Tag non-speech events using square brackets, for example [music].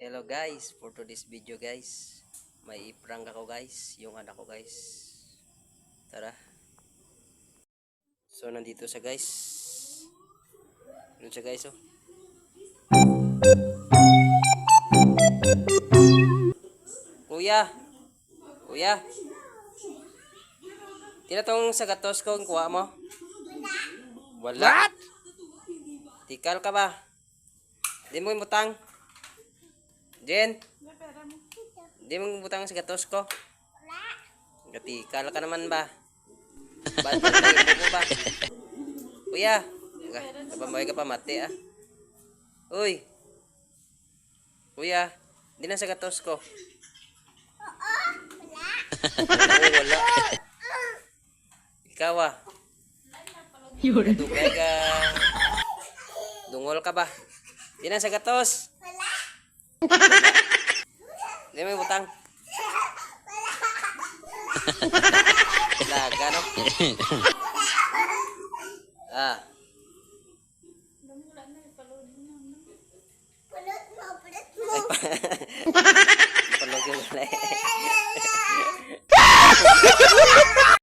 Hello guys, for today's video guys, may prank ako guys, yung anak ko guys. Tara. So nandito sa guys. Doon siya guys oh. Kuya. Kuya. Tira tong sagatos ko, kuha mo. Wala. What? Tikal ka ba? Di mo imutang. Jen. Di mo butang sa gatos ko. Gatikal ka naman ba? Ba't ba mo ba? Kuya. Kapamay ka pa mati ah. Uy. Kuya. Di na sa gatos ko. Oo, wala. [laughs] Ikaw ah. Dugay ka. Dungol ka ba? Di na sa gatos. Hindi may butang. [laughs] Laga, no? [laughs] ah.